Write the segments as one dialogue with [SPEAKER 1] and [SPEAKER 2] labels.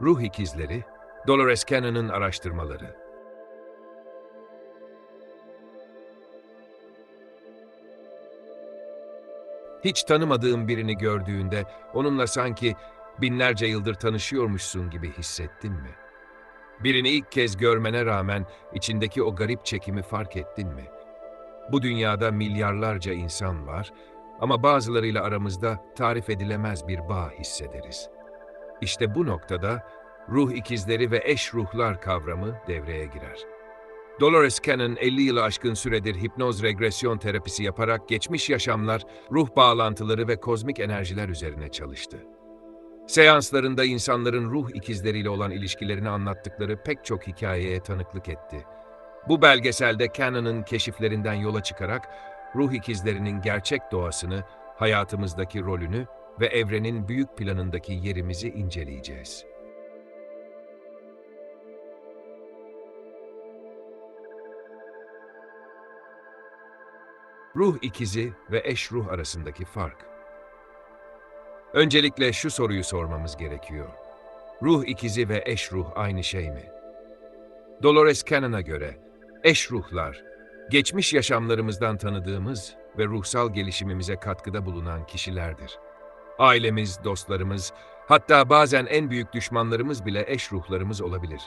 [SPEAKER 1] Ruh İkizleri, Dolores Cannon'ın araştırmaları. Hiç tanımadığın birini gördüğünde onunla sanki binlerce yıldır tanışıyormuşsun gibi hissettin mi? Birini ilk kez görmene rağmen içindeki o garip çekimi fark ettin mi? Bu dünyada milyarlarca insan var ama bazılarıyla aramızda tarif edilemez bir bağ hissederiz. İşte bu noktada ruh ikizleri ve eş ruhlar kavramı devreye girer. Dolores Cannon 50 yılı aşkın süredir hipnoz regresyon terapisi yaparak geçmiş yaşamlar, ruh bağlantıları ve kozmik enerjiler üzerine çalıştı. Seanslarında insanların ruh ikizleriyle olan ilişkilerini anlattıkları pek çok hikayeye tanıklık etti. Bu belgeselde Cannon'ın keşiflerinden yola çıkarak ruh ikizlerinin gerçek doğasını, hayatımızdaki rolünü ve evrenin büyük planındaki yerimizi inceleyeceğiz. Ruh ikizi ve eş ruh arasındaki fark. Öncelikle şu soruyu sormamız gerekiyor. Ruh ikizi ve eş ruh aynı şey mi? Dolores Cannon'a göre eş ruhlar, geçmiş yaşamlarımızdan tanıdığımız ve ruhsal gelişimimize katkıda bulunan kişilerdir. Ailemiz, dostlarımız, hatta bazen en büyük düşmanlarımız bile eş ruhlarımız olabilir.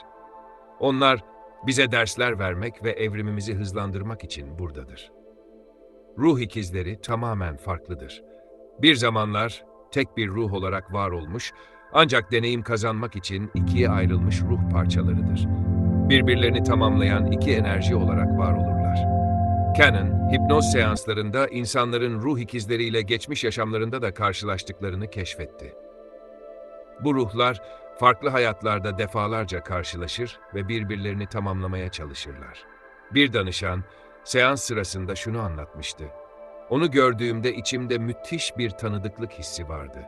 [SPEAKER 1] Onlar bize dersler vermek ve evrimimizi hızlandırmak için buradadır. Ruh ikizleri tamamen farklıdır. Bir zamanlar tek bir ruh olarak var olmuş, ancak deneyim kazanmak için ikiye ayrılmış ruh parçalarıdır. Birbirlerini tamamlayan iki enerji olarak var olurlar. Cannon, hipnoz seanslarında insanların ruh ikizleriyle geçmiş yaşamlarında da karşılaştıklarını keşfetti. Bu ruhlar farklı hayatlarda defalarca karşılaşır ve birbirlerini tamamlamaya çalışırlar. Bir danışan, seans sırasında şunu anlatmıştı. Onu gördüğümde içimde müthiş bir tanıdıklık hissi vardı.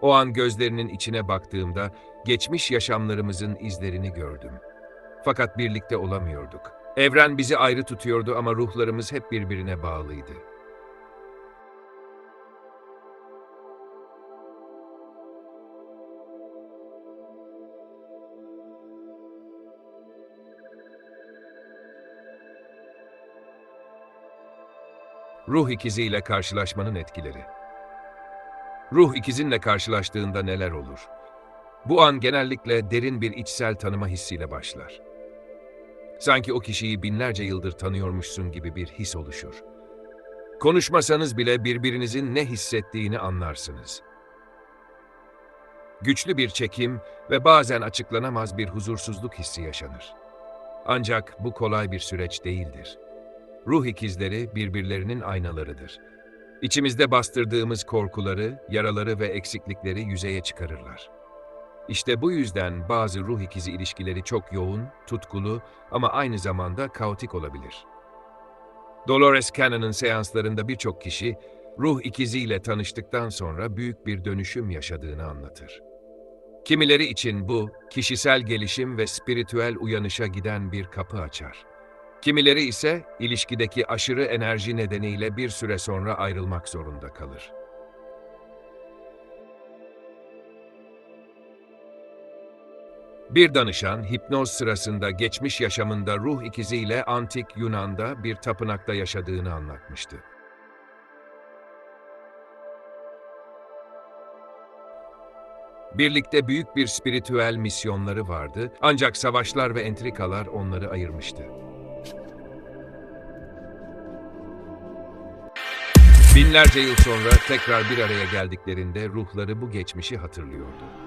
[SPEAKER 1] O an gözlerinin içine baktığımda geçmiş yaşamlarımızın izlerini gördüm. Fakat birlikte olamıyorduk. Evren bizi ayrı tutuyordu ama ruhlarımız hep birbirine bağlıydı. Ruh ikiziyle karşılaşmanın etkileri. Ruh ikizinle karşılaştığında neler olur? Bu an genellikle derin bir içsel tanıma hissiyle başlar. Sanki o kişiyi binlerce yıldır tanıyormuşsun gibi bir his oluşur. Konuşmasanız bile birbirinizin ne hissettiğini anlarsınız. Güçlü bir çekim ve bazen açıklanamaz bir huzursuzluk hissi yaşanır. Ancak bu kolay bir süreç değildir. Ruh ikizleri birbirlerinin aynalarıdır. İçimizde bastırdığımız korkuları, yaraları ve eksiklikleri yüzeye çıkarırlar. İşte bu yüzden bazı ruh ikizi ilişkileri çok yoğun, tutkulu ama aynı zamanda kaotik olabilir. Dolores Cannon'ın seanslarında birçok kişi ruh ikiziyle tanıştıktan sonra büyük bir dönüşüm yaşadığını anlatır. Kimileri için bu, kişisel gelişim ve spiritüel uyanışa giden bir kapı açar. Kimileri ise ilişkideki aşırı enerji nedeniyle bir süre sonra ayrılmak zorunda kalır. Bir danışan hipnoz sırasında geçmiş yaşamında ruh ikiziyle antik Yunan'da bir tapınakta yaşadığını anlatmıştı. Birlikte büyük bir spiritüel misyonları vardı ancak savaşlar ve entrikalar onları ayırmıştı. Binlerce yıl sonra tekrar bir araya geldiklerinde ruhları bu geçmişi hatırlıyordu.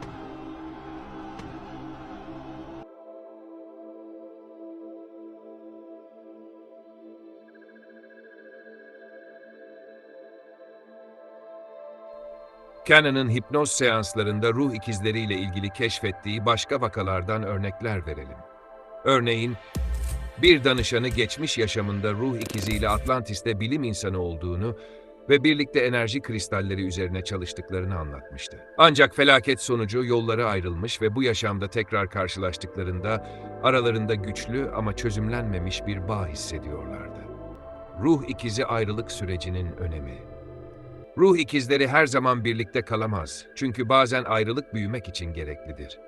[SPEAKER 1] Cannon'ın hipnoz seanslarında ruh ikizleriyle ilgili keşfettiği başka vakalardan örnekler verelim. Örneğin, bir danışanı geçmiş yaşamında ruh ikiziyle Atlantis'te bilim insanı olduğunu ve birlikte enerji kristalleri üzerine çalıştıklarını anlatmıştı. Ancak felaket sonucu yolları ayrılmış ve bu yaşamda tekrar karşılaştıklarında aralarında güçlü ama çözümlenmemiş bir bağ hissediyorlardı. Ruh ikizi ayrılık sürecinin önemi. Ruh ikizleri her zaman birlikte kalamaz çünkü bazen ayrılık büyümek için gereklidir.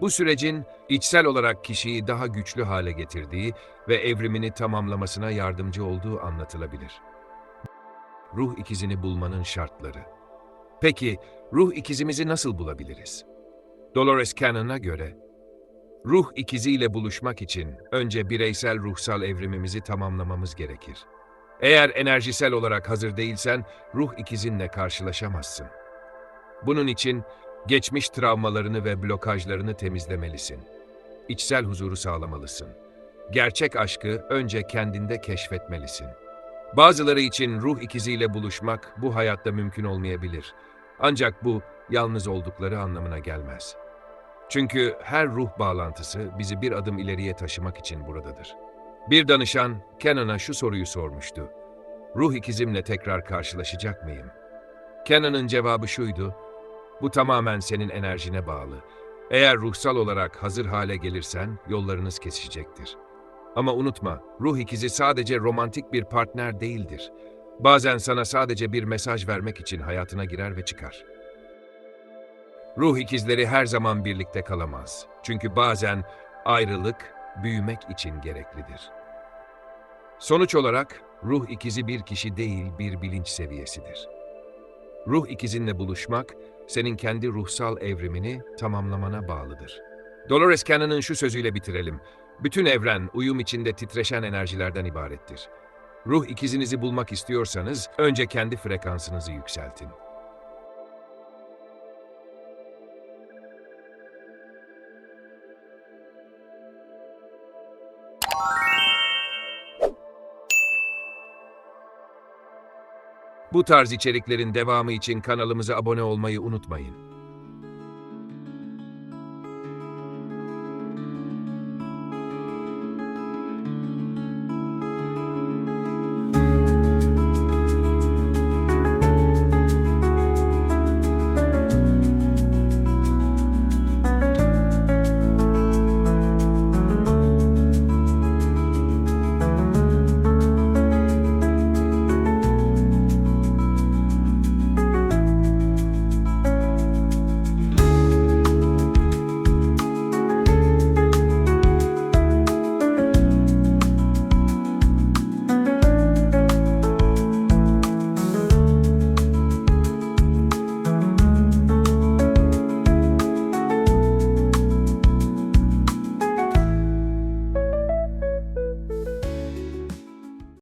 [SPEAKER 1] Bu sürecin içsel olarak kişiyi daha güçlü hale getirdiği ve evrimini tamamlamasına yardımcı olduğu anlatılabilir. Ruh ikizini bulmanın şartları. Peki ruh ikizimizi nasıl bulabiliriz? Dolores Cannon'a göre ruh ikiziyle buluşmak için önce bireysel ruhsal evrimimizi tamamlamamız gerekir. Eğer enerjisel olarak hazır değilsen ruh ikizinle karşılaşamazsın. Bunun için geçmiş travmalarını ve blokajlarını temizlemelisin. İçsel huzuru sağlamalısın. Gerçek aşkı önce kendinde keşfetmelisin. Bazıları için ruh ikiziyle buluşmak bu hayatta mümkün olmayabilir. Ancak bu yalnız oldukları anlamına gelmez. Çünkü her ruh bağlantısı bizi bir adım ileriye taşımak için buradadır. Bir danışan Kenan'a şu soruyu sormuştu. Ruh ikizimle tekrar karşılaşacak mıyım? Kenan'ın cevabı şuydu. Bu tamamen senin enerjine bağlı. Eğer ruhsal olarak hazır hale gelirsen yollarınız kesişecektir. Ama unutma, ruh ikizi sadece romantik bir partner değildir. Bazen sana sadece bir mesaj vermek için hayatına girer ve çıkar. Ruh ikizleri her zaman birlikte kalamaz. Çünkü bazen ayrılık büyümek için gereklidir. Sonuç olarak ruh ikizi bir kişi değil bir bilinç seviyesidir. Ruh ikizinle buluşmak senin kendi ruhsal evrimini tamamlamana bağlıdır. Dolores Cannon'ın şu sözüyle bitirelim. Bütün evren uyum içinde titreşen enerjilerden ibarettir. Ruh ikizinizi bulmak istiyorsanız önce kendi frekansınızı yükseltin. Bu tarz içeriklerin devamı için kanalımıza abone olmayı unutmayın.